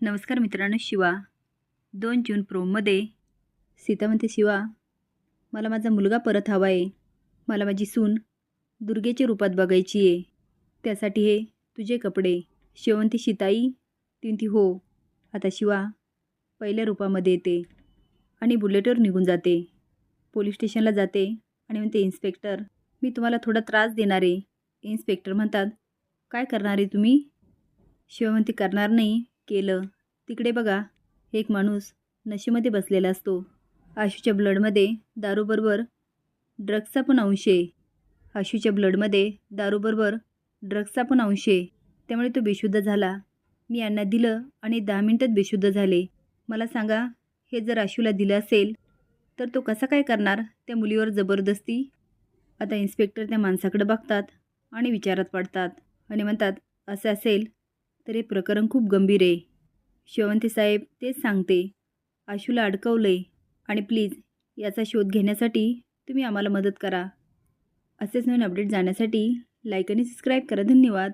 नमस्कार मित्रांनो शिवा. दोन जून प्रोमध्ये सीता म्हणते शिवा मला माझा मुलगा परत हवा आहे मला माझी सून दुर्गेच्या रूपात बघायची आहे. त्यासाठी हे तुझे कपडे. शेवंती शिताई तिंती हो. आता शिवा पहिल्या रूपामध्ये येते आणि बुलेटवर निघून जाते. पोलीस स्टेशनला जाते आणि म्हणते इन्स्पेक्टर मी तुम्हाला थोडा त्रास देणार आहे. इन्स्पेक्टर म्हणतात काय करणार आहे तुम्ही? शिवमंती करणार नाही. केलं. तिकडे बघा एक माणूस नशेमध्ये बसलेला असतो. आशूच्या ब्लडमध्ये दारूबरोबर ड्रग्सचा पण अंश आहे. आशूच्या ब्लडमध्ये दारूबरोबर ड्रग्सचा पण अंश आहे. त्यामुळे तो बेशुद्ध झाला. मी यांना दिलं आणि दहा मिनटात बेशुद्ध झाले. मला सांगा हे जर आशूला दिलं असेल तर तो कसा काय करणार त्या मुलीवर जबरदस्ती? आता इन्स्पेक्टर त्या माणसाकडे बघतात आणि विचारात पडतात आणि म्हणतात असं असेल तर हे प्रकरण खूप गंभीर आहे. शेवंती साहेब तेच सांगते. आशूला अडकवलं आहे आणि प्लीज याचा शोध घेण्यासाठी तुम्ही आम्हाला मदत करा. असेच नवीन अपडेट जाण्यासाठी लाईक आणि सबस्क्राईब करा. धन्यवाद.